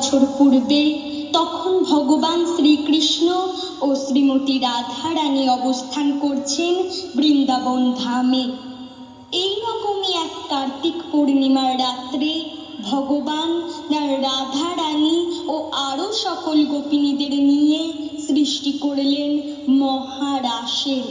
বছর পূর্বে তখন ভগবান শ্রীকৃষ্ণ ও শ্রীমতী রাধারানী অবস্থান করছেন বৃন্দাবন ধামে। এই রকমই এক কার্তিক পূর্ণিমার রাত্রে ভগবান রাধা রানী ও আরও সকল গোপিনীদের নিয়ে সৃষ্টি করলেন মহারাসের।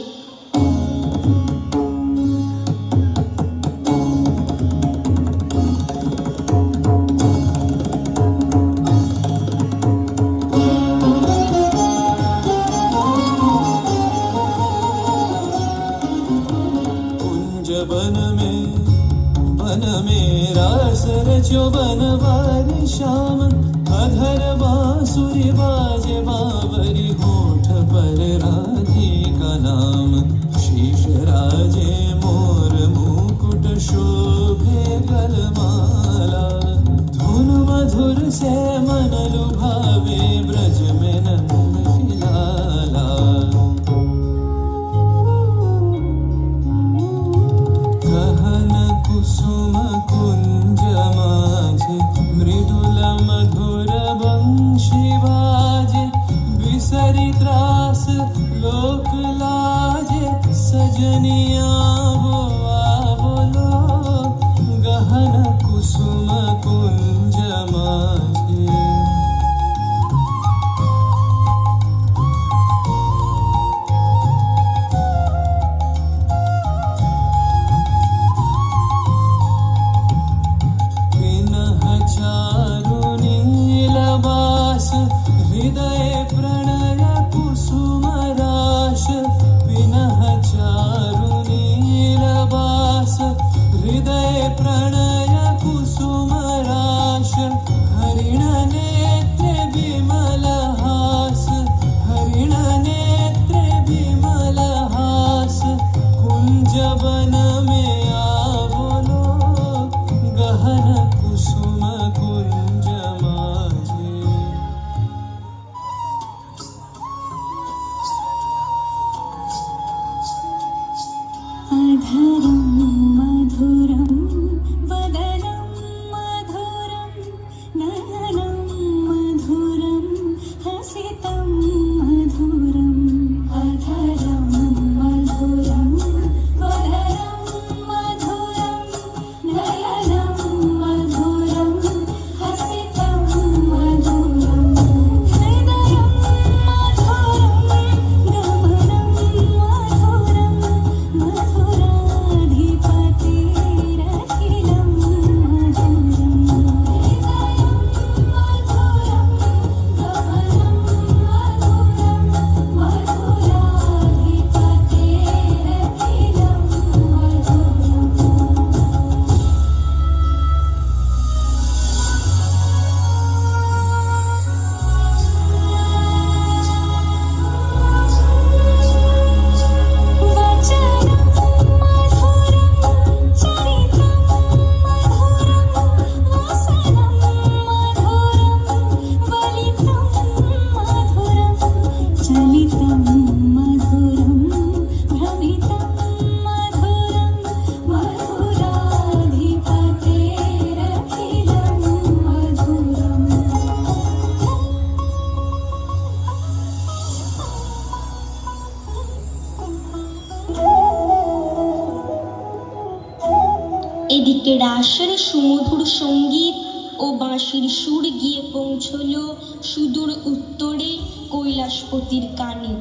रास बनवारी श्याम, अधर बांसुरी बाजे बावरी होठ पर राधिका नाम। शीश राजे मोर मुकुट शोभे गलमाला धुन मधुर से मन लुभावे त्रास लोक लाज सजनिया couldn't কৈলাসপতির কানে।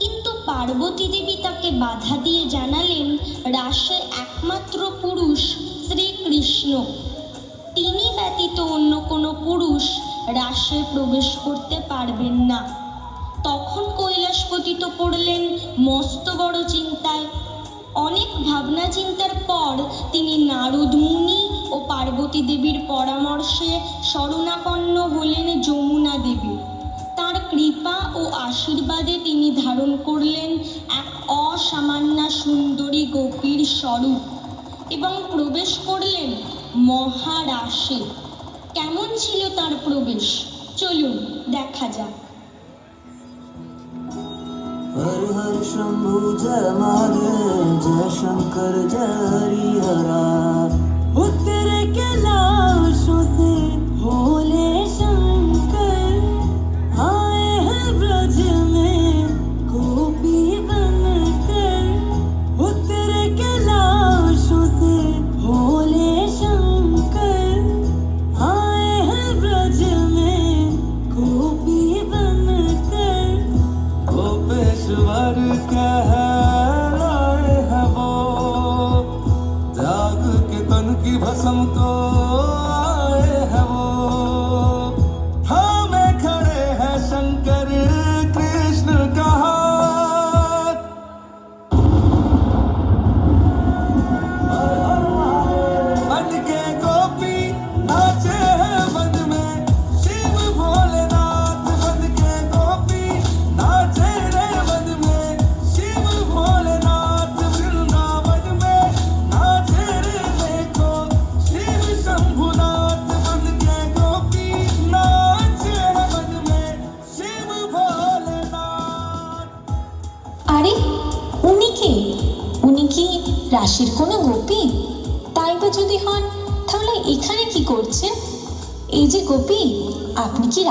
কিন্তু পার্বতী দেবী তাকে বাধা দিয়ে জানালেন রাসে একমাত্র পুরুষ শ্রীকৃষ্ণ। তিনি ব্যতীত অন্য কোনো পুরুষ রাসে প্রবেশ করতে পারবেন না। তখন কৈলাসপতি তো পড়লেন মস্ত বড় চিন্তায়। অনেক ভাবনা চিন্তার পর তিনি নারদ মুনি ও পার্বতী দেবীর পরামর্শে শরণাপন্ন হলেন যমুনা দেবী। কৃপা ও আশীর্বাদে তিনি ধারণ করলেন এক অসামান্যা সুন্দরী গোপীর স্বরূপ এবং প্রবেশ করলেন মহারাসে কেমন ছিল তার প্রবেশ চলুন দেখা যাক हर हर शंभु जय महादेव जय शंकर जय हरिहरा उत्तर कैलाशों से हो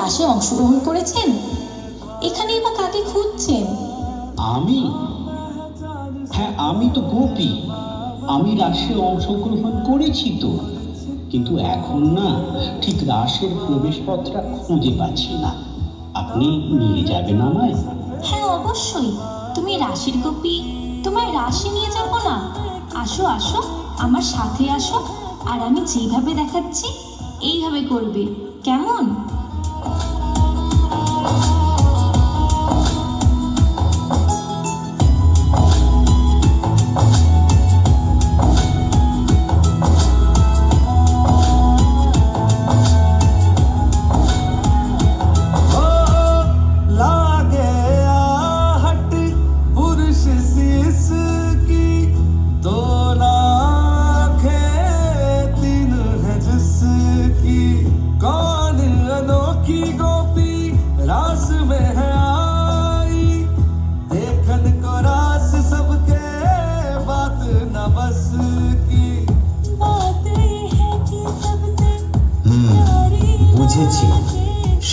রাশে অংশগ্রহণ করেছেন? এখানেই বা কাকে খুঁজছেন? আমি? হ্যাঁ আমি তো গোপী। আমি রাশে অংশগ্রহণ করেছি তো। কিন্তু এখন না ঠিক রাসের প্রবেশপত্রটা খুঁজে পাচ্ছি না। আপনি নিয়ে যাবেন আমায়? হ্যাঁ অবশ্যই। তুমি রাশির গোপী। তোমায় রাশি নিয়ে যাব না। আসো আসো আমার সাথে আসো। আর আমি যেভাবে দেখাচ্ছি এইভাবে করবে। কেমন?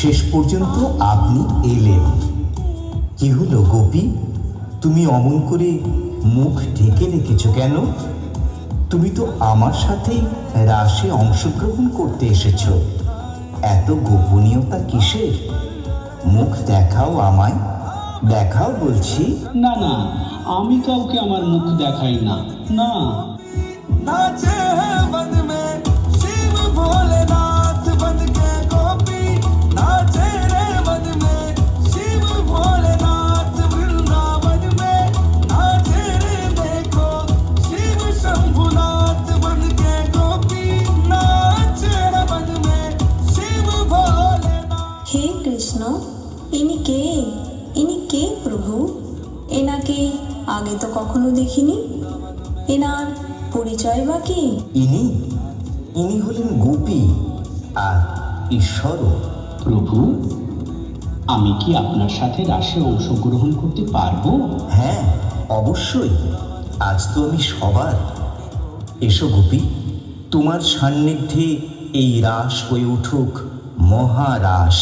শেষ পর্যন্ত আপনি এলেন। কি হলো গোপী? তুমি অমন করে মুখ ঢেকে রেখেছো কেন? তুমি তো আমার সাথেই রাসে অংশগ্রহণ করতে এসেছ। এত গোপনীয়তা কিসের? মুখ দেখাও আমায়। দেখাও বলছি। না না আমি কাউকে আমার মুখ দেখাই না। না। ঈশ্বরও। প্রভু আমি কি আপনার সাথে রাশে অংশগ্রহণ করতে পারব? হ্যাঁ অবশ্যই। আজ তো আমি সবার। এসো গোপী তোমার সান্নিধ্যে এই রাস হয়ে উঠুক মহারাস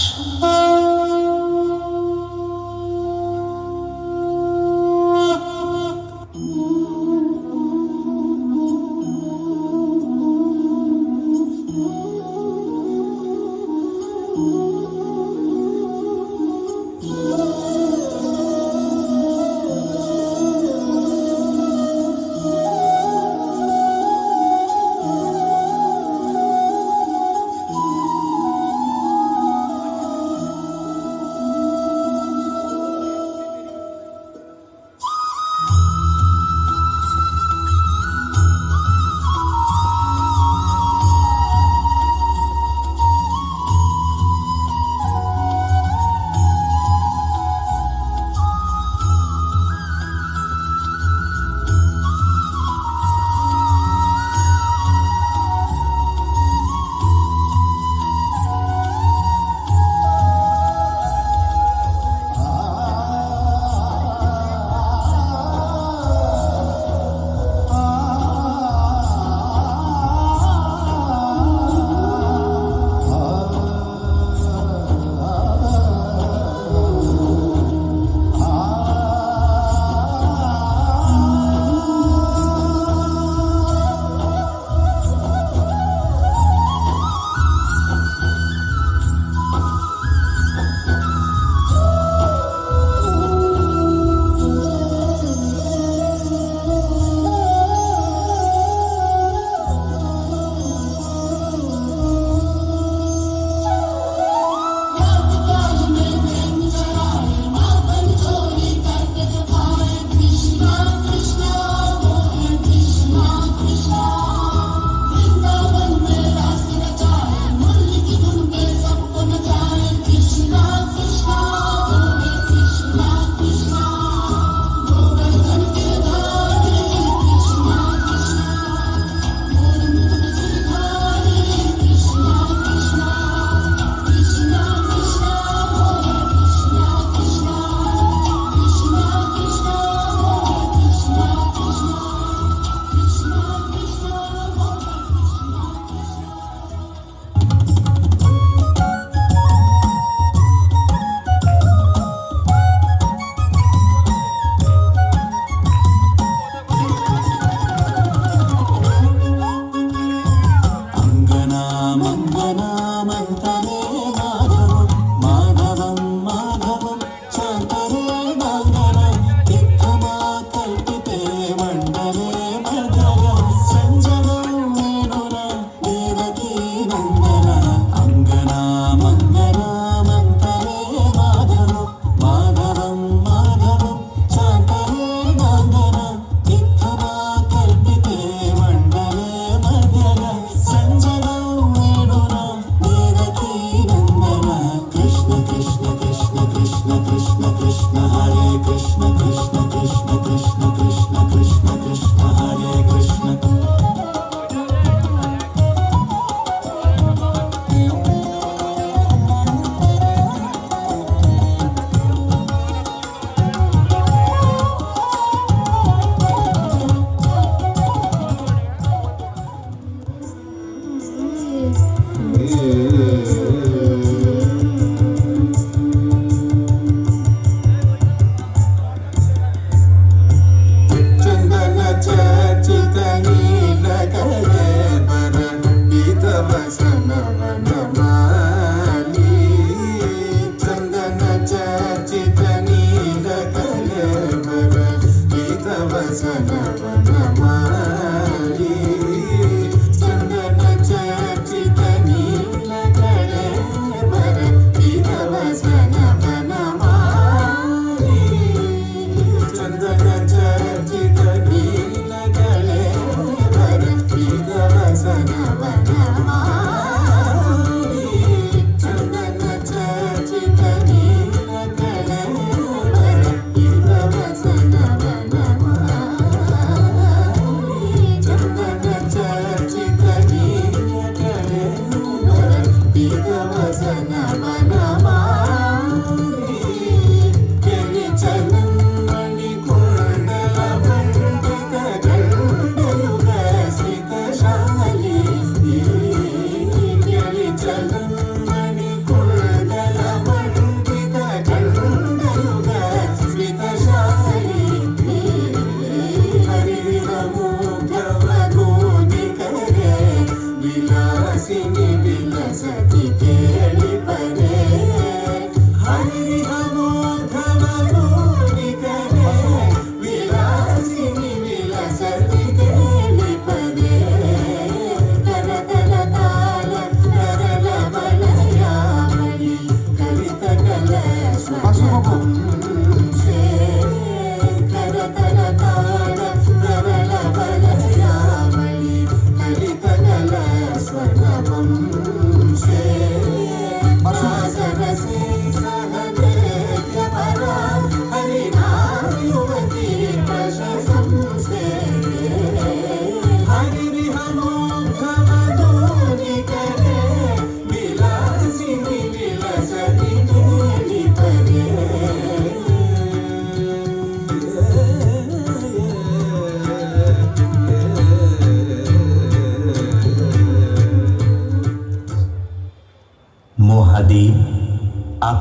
గీతవసన మనా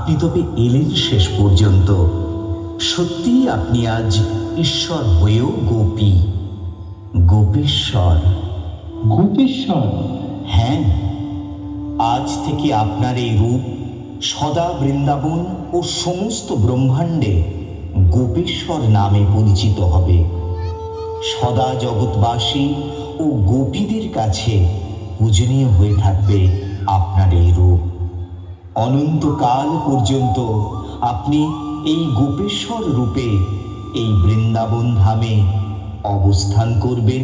আপনি তবে এলেন শেষ পর্যন্ত। সত্যি আপনি আজ ঈশ্বর হয়েও গোপী। গোপেশ্বর। গোপেশ্বর? হ্যাঁ। আজ থেকে আপনার এই রূপ সদা বৃন্দাবন ও সমস্ত ব্রহ্মাণ্ডে গোপেশ্বর নামে পরিচিত হবে। সদা জগৎবাসী ও গোপীদের কাছে পূজনীয় হয়ে থাকবে আপনার এই রূপ। অনন্তকাল পর্যন্ত আপনি এই গোপেশ্বর রূপে এই বৃন্দাবন ধামে অবস্থান করবেন।